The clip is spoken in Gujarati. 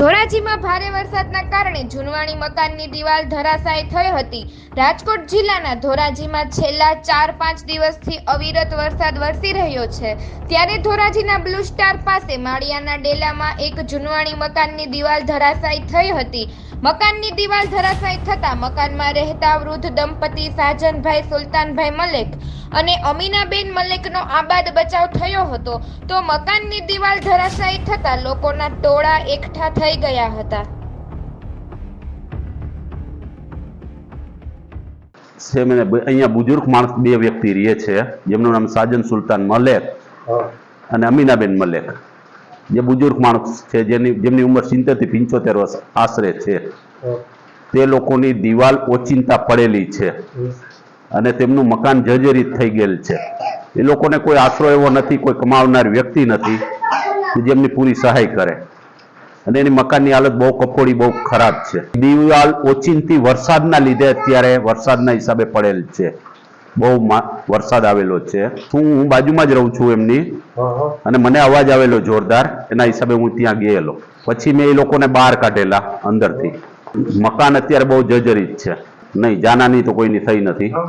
ધોરાજીમાં ભારે વરસાદના કારણે જૂનવાણી મકાનની દિવાલ ધરાશાયી થઈ હતી. રાજકોટ જિલ્લાના ધોરાજીમાં છેલ્લા ચાર પાંચ દિવસથી અવિરત વરસાદ વરસી રહ્યો છે. ત્યારે ધોરાજીના બ્લુ સ્ટાર પાસે માળિયાના ડેલામાં એક જૂનવાણી મકાનની દિવાલ ધરાશાયી થઈ હતી. મકાનની દિવાલ ધરાશાયી થતાં મકાનમાં રહેતા વૃદ્ધ દંપતી સાજનભાઈ, સુલતાનભાઈ મલેક અને અમીનાબેન મલિકનો આબાદ બચાવ થયો હતો તો મકાનની દિવાલ ધરાશાયી થતા લોકોના ટોળા એકઠા થઈ ગયા હતા. છે મને અહીંયા બુજુર્ગ માણસ બે વ્યક્તિ રહે છે જેમનું નામ સાજન સુલતાન મલેક અને અમીનાબેન મલેક. જે બુજુર્ગ માણસ છે જેની જેમની ઉંમર સિત્તેરથી પંચોતેર વર્ષ આશરે છે. તે લોકોની દિવાલ ઓચિંતા પડેલી છે. અને તેમનું મકાન જર્જરિત થઈ ગયેલ છે. એ લોકોને કોઈ આશરો એવો નથી, કોઈ કમાવનાર વ્યક્તિ નથી જેમની પૂરી સહાય કરે. અને એની મકાનની હાલત બહુ કફોડી, બહુ ખરાબ છે. દિવાલ ઓચિંતી વરસાદના લીધે અત્યારે વરસાદના હિસાબે પડેલ છે. બહુ વરસાદ આવેલો છે. હું હું બાજુમાં જ રહું છું એમની. અને મને અવાજ આવેલો જોરદાર, એના હિસાબે હું ત્યાં ગયેલો. પછી મેં એ લોકોને બહાર કાઢેલા અંદરથી. મકાન અત્યારે બહુ જર્જરિત છે. નહીં, જાનાની તો કોઈની થઈ નથી.